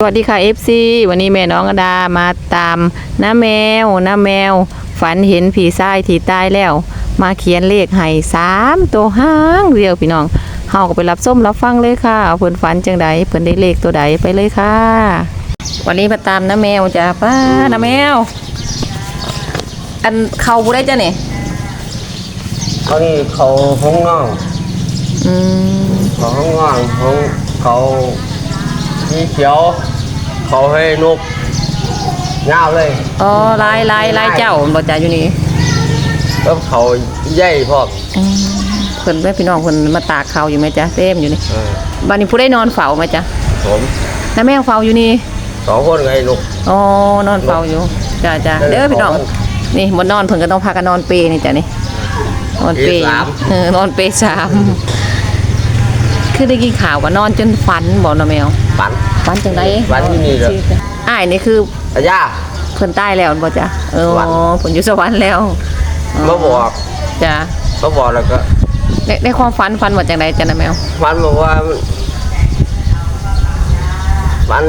สวัสดีค่ะ FC วันนี้แม่น้องอดามาตามน้าแมวน้าแมว ฝันเห็นผีทรายที่ตายแล้ว มาเขียนเลขให้สามตัวห้างเดียวพี่น้องเฮาก็ไปรับส้มรับฟังเลยค่ะเพิ่นฝันจังใดเพิ่นได้เลขตัวใดไปเลยค่ะ วันนี้มาตามน้าแมวจ้ะป้าน้าแมว อันเขาบ่ได้จ้ะนี่เขานี่เขาห้องง่องอืมเขาห้องง่องห้องเขามีเขียว เขาให้นกเงาวเลยอ๋อลายลายลายเจ้าบ่จ้ะอยู่นี่แล้วเขาใหญ่พอกอืมเพิ่นแม่พี่น้องเพิ่นมาตากเขาอยู่ไหมจ๊ะเต็มอยู่นี่เออบัดนี้ผู้ได้นอนเฝ้าไหมจ๊ะผมน้าแมวเฝ้าอยู่นี่สองคนไงนกอ๋อนอนเฝ้าอยู่จ้าจ้าเออเด้อพี่น้องขอบคุณนี่บนนอนเพิ่นก็ต้องพากันนอนเปรนี่จ้ะนี่นอนเปรเปรสามเออนอนเปรสามคือได้กินข่าวว่านอนจนฝันบ่นะแมวปัน ฝันจังไดฝันที่นี่เหรออ้ายนี่คืออาญาเพิ่นตายแล้วบ่จ้ะเออสวรรค์เพิ่นอยู่สวรรค์แล้วมาบอกจ้ะมาบอกแล้วก็ในในความฝันฝันว่าจังไดจ้ะนะแมวมันบอกว่ามัน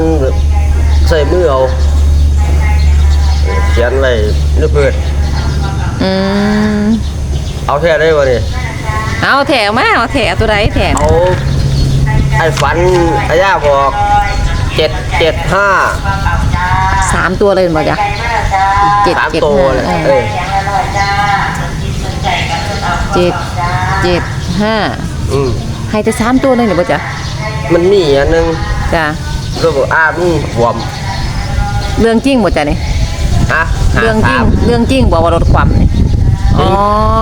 ใส่มือเอาเขียนไว้นึกเพื่อนอืมเอาแค่ได้บ่นี่เอาแถวมาเอาแถวตัวใดแถวเอาไอ้ฝันอาญาบอก เจ็ดเจ็ดห้าสามตัวเลยบ่จ้ะเจ็ดสามเจ็ดตัวห้าเลยเออเออเจ็ดเจ็ดห้าอืมให้แต่สามตัวเลยเหรอบ่จ๊ะมันมีอันหนึงจ้ะก็บอกอาบมันหวมเรื่องจริงบ่จ๊ะนี่ฮะเรื่องจริงหาสามเรื่องจริงบ่ว่ารถความนี่จริอ๋อ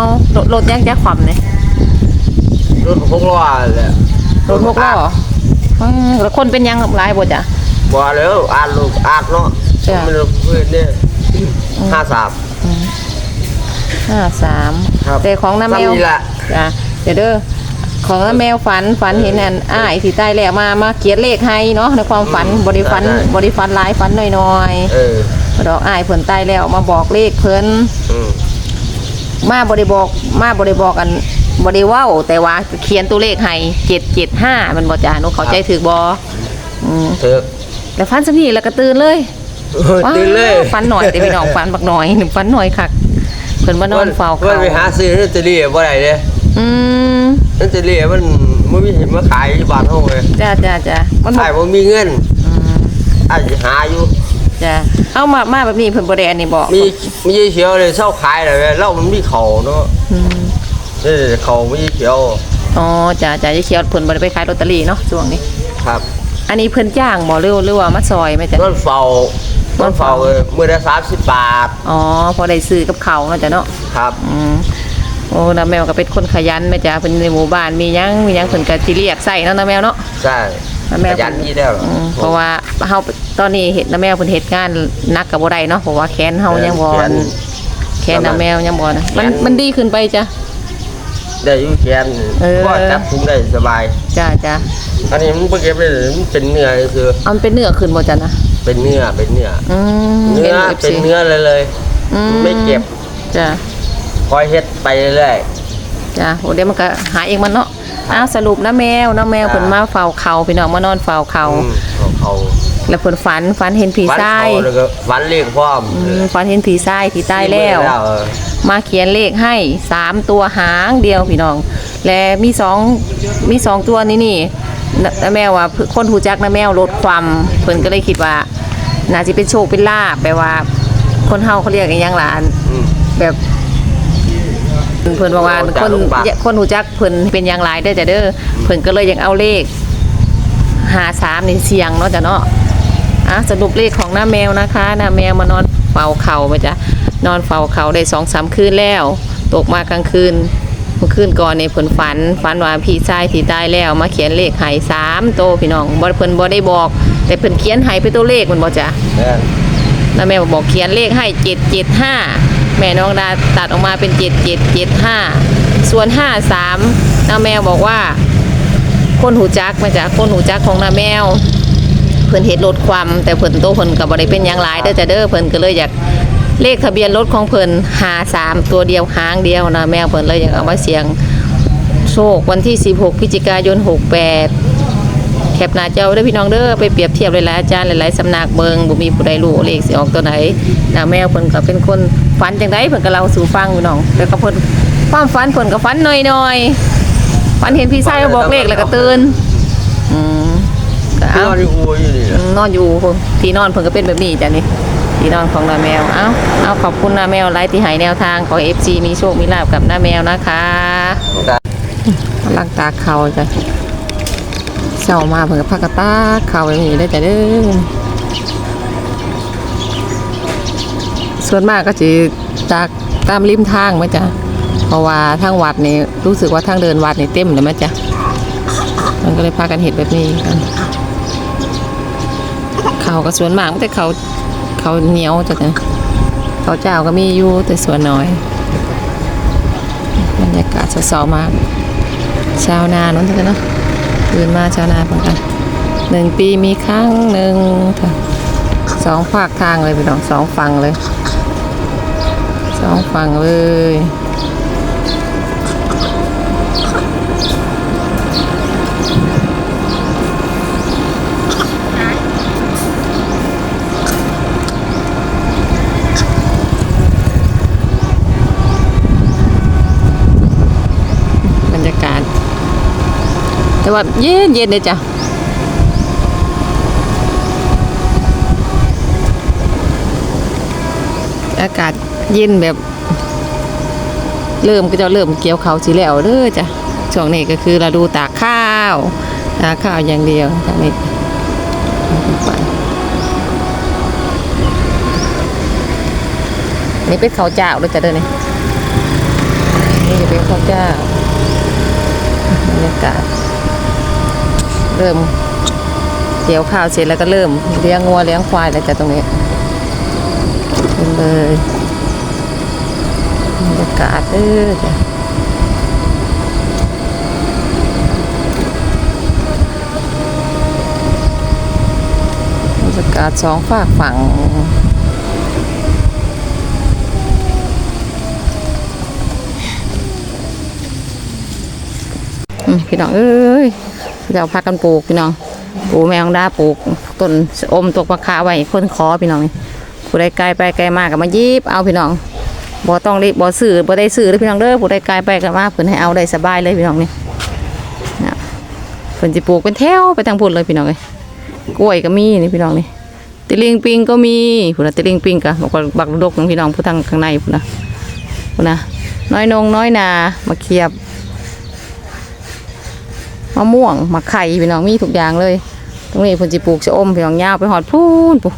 งรถรถยังจะความนี่รถหกล้อเลยรถหกล้ออืมแล้วคนเป็นยังหลายบ่จ๊ะ บ่แล้วอาบลูกอาบเนาะจ้ะ มันเพื่อนเนี่ยห้าสาม ห้าสามครับ แต่ของน้าแมว ซ้ำนี่แหละ จ้ะเดี๋ยวเด้อของน้าแมวฝันฝันเห็นอันอ้ายที่ใต้แล้วมามาเขียนเลขให้เนาะในความฝันบ่ได้ฝันบ่ได้ฝันหลายฝันน้อยเออๆดอกอ้ายเพิ่นใต้แล้วมาบอกเลขเพิ่นอืมมาบริบอกมาบริบอกกันบริว่าแต่ว่าเขียนตัวเลขให้เจ็ดเจ็ดห้ามันบอจาหนูเข้าใจถือบออืมเถอะ แต่ฟันสักทีแล้วก็ตื่นเลยเออตื่นเลยว้าวฟันหน่อยแต่พี่น้องฟันบักหน่อยหนึ่งฟันหน่อยคักเพิ่นมานอนเฝ้าเพื่เขาอนไปหาซื้อลอตเตอรี่บ่ได้เด้อืมลอตเตอรี่มันมันมีเห็นมาขายที่บ้านเฮาเลยจ้าจ้าจ้ามันบอขากยบ่มีเงินอืมอาจจะหาอยู่จ้าเอามามาแบบนี้เพิ่นบ่ได้อันนี้บอกมีมีเขียวเลยเศร้าขายเลยแล้วมันมีเขาเนาะอืมนี่เขามีเขียวอ๋อจ้าจ้าจะเขียวเพิ่นบ่ได้ไปขายลอตเตอรี่เนาะช่วงนี้ครับ อันนี้เพิ่นจ้างบ่หรือหรือว่ามาซอยไหมจ้ะนอนเฝ้านอนเฝ้าเลยมื้อละ30 บาท อ๋อ พอได้ซื้อกับเขาวเนาะจ้ะเนาะ ครับ อืมโอ้น้าแมวก็เป็นคนขยันแม่จ๋าเป็นในหมู่บ้านมีหยังมีหยังเพิ่นก็สิเรียกใส่เนาะน้าแมวเนาะ ใช่น้าแมวขยันนี่แล้วอืมเพราะว่าเฮาตอนนี้เฮ็ดน้าแมวเพิ่นเฮ็ดงานหนักก็บ่ได้เนาะเพราะว่าแขนเฮายังบ่แขนแขนน้าแมวยังบ่นะมันแขนมันดีขึ้นไปจ้ะ ได้อยู่แขนเออ ก็จับถุงได้สบาย จ้าจ้า อันนี้มันบ่เก็บได้เลยมันเป็นเนื้อคือ เอามันเป็นเนื้อขึ้นบ่จ้ะนะเป็นเนื้อเป็นเนื้ออืมเนื้อห็ เป็น FC เนื้อเลยเลยอืไม่เก็บ จ้ะคอยเฮ็ดไปเรื่อย จ้ะโอ้เดี๋ยวมันก็หาเองมันเนาะอ้าวสรุปน้าแมวน้าแมวจ้ะ เพิ่นมาเฝ้าเขาพี่น้องมานอนเฝ้าเขาอืมเขาเขาแล้วเพิ่นฝันฝันเห็นผีวันทรายเขาแล้วก็วันเรียกพร้อมอืมฝันเห็นผีทรายที่ตายแล้ว เออมาเขียนเลขให้สามตัวหางเดียวพี่น้อง และมีสองมีสองตัวนี้นี่ นน้าแมวว่าคนหูจักน้าแมวลดความเพิ่นก็เลยคิดว่าน่าจะเป็นโชคเป็นลาบแปลว่า คนเฮาเขาเรียกกันยังหลานอืมแบบเพิ่นบอกว่ารู้จัคกนลงปากคนหูจักเพิ่นเป็นอย่างไรได้อจ้ะเด้อเพิ่นก็เลยยังเอาเลขหาสามนี่เสียงเนาะจ้ะเนาะอะสรุปเลขของหน้าแมวนะคะหน้าแมวมานอนเฝ้าเขาไปจ้ะนอนเฝ้าเขาได้สองสามคืนแล้ว ตกมากลางคืน เมื่อคืนก่อนเนี่ยเพิ่นฝันฝันว่าพี่ชายที่ตายแล้วมาเขียนเลขให้สามโตวพี่น้องบ่เพิ่นบ่ได้บอก แต่เพิ่นเขียนให้เป็นตัวเลขมันบ่จ้ะแม่นแล้วแม่บอกเขียนเลขให้เจ็ดเจ็ดห้าแม่น้องดาตัดออกมาเป็นเจ็ดเจ็ดเจ็ดห้าส่วนห้าสามน้าแมวบอกว่า คนหูจักมาจากคนหูจักของน้าแมวเพิ่นเฮ็ดลดความแต่เพิ่นโตเพิ่นก็บ่ได้เป็นหยังหลายเด้อจ้ะเด้อเพิ่นก็เลยอยาก เลขทะเบียนรถของเพิ่น53ตัวเดียวหางเดียวนะแมวเพิ่นเลยอยากเอามาเสี่ยงโชควันที่ 16พฤศจิกายน 68 แคปหน้าจอไว้เด้อพี่น้องเด้อไปเปรียบเทียบหลายๆอาจารย์หลายๆสำนักเบิงบ่มีผู้ใดรู้เลขสิออกตัวไหนนาแมวเพิ่นก็เป็นคนฝันจังไดเพิ่นก็เล่าสู่ฟังพี่น้องแล้วก็เพิ่นความฝันเพิ่นก็ฝันหน่อยๆฝันเห็นพี่ชายมาบอกเลขแล้วก็ตื่นอืมก็ที่เอานอนอยู่อูอยู่นี่อืนะมนอนอยู่พุ่นที่นอนเพิ่นก็เป็นแบบนี้จ้ะนี่ ที่นอนของนาแมว เอาเอาขอบคุณนาแมวไลฟ์ที่ให้แนวทางขอ FC มีโชค มีลาบกับนาแมวนะคะกำลังตาเขาจ้ะเช้ามาเพิ่นพักกระตาเขาอย่างนี้ได้จ้ะเด้อส่วนมากก็สิจากตามริมทางไหมจ้ะเพราะว่าทางวัดนี่รู้สึกว่าทางเดินวัดนี่เต็มเลยไหมจ้ะมันก็เลยพากันเห็ดแบบนี้กันเขาก็ส่วนมากแต่เขา เขาเหนียวจังเนี่ยเขาเจ้าก็มีอยู่แต่ส่วนน้อย บรรยากาศเศร้ามาก ชาวนานั่นจ้ะเนาะตื่นมาชาวนาเหมือนกันหนึ่งปีมีครั้งหนึ่งสองภาคทางเลยไปสองสองฝั่งเลย สองฝั่งเลยบรรยากาศ แต่ว่าเย็นเย็นเลยจ้ะอากาศเย็นแบบ เริ่มก็จะเริ่มเกี่ยวเขาสีแล้วเด้อจ้ะช่วงนี้ก็คือเราดูตากข้าวตากข้าวอย่างเดียวทางนี้นี่เป็นข้าวเจ้าด้วยจ้ะเด้อนี่นี่จะเป็นข้าวเจ้าบรรยากาศ เริ่มเกี่ยวข้าวเสร็จแล้วก็เริ่มเลี้ยงงัวเลี้ยงควายแล้วจ้ะตรงนี้เป็นเลยบรรยากาศเด้อจ้ะบรรยากาศสองฝากฝั่งพี่น้องเอ้ย เราพากันปลูกพี่น้องปลูกแมงดาปลูกต้นอมตกปลาคาไว้คนคอพี่น้องนี่ผู้ใดไกลไปไกลมากก็มายิบเอาพี่น้องบ่ต้องรีบบ่ซื้อบ่ได้ซื้อเด้อพี่น้องเด้อผู้ใดไกลไปก็มาเพิ่นให้เอาได้สบายเลยพี่น้องนี่นะเพิ่นสิปลูกเป็นแถวไปทางพุ่นเลยพี่น้องเอ้ยกล้วยก็มีนี่พี่น้องนี่ตะลิงปิงก็มีพุ่นนะตะลิงปิงก็บอกว่าบักดกของพี่น้องผู้ทางข้างในพุ่นนะพุ่นนะน้อยนงน้อยนามาเขียบ มะม่วงมะไข่พี่น้องมีทุกอย่างเลย ตรงนี้เพิ่นสิปลูกชะอมพี่น้องยาวไปฮอดพูนปุ๊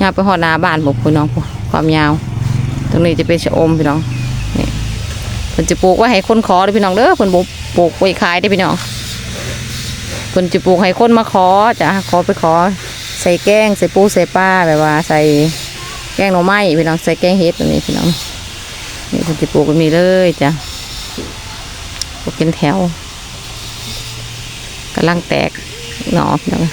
ยาวไปหอดนาบ้านบอกพี่น้องความยาว ตรงนี้จะเป็นชะอมพี่น้องนี่เพิ่นจะปลูกไว้ให้คนขอเลยพี่น้องเด้อเพิ่นบ่ปลูกไว้ขายได้พี่น้องเพิ่นจะปลูกให้คนมาขอจ้ะขอไปขอ ใส่แกงใส่ปูใส่ปลาแบบว่า ใส่แกงหน่อไม้พี่น้องใส่แกงเห็ดแบบนี้พี่น้องนี่เพิ่นจะปลูกแบบนี้เลยจ้ะปลูกเป็นแถวำลังแตกหนอเน้อง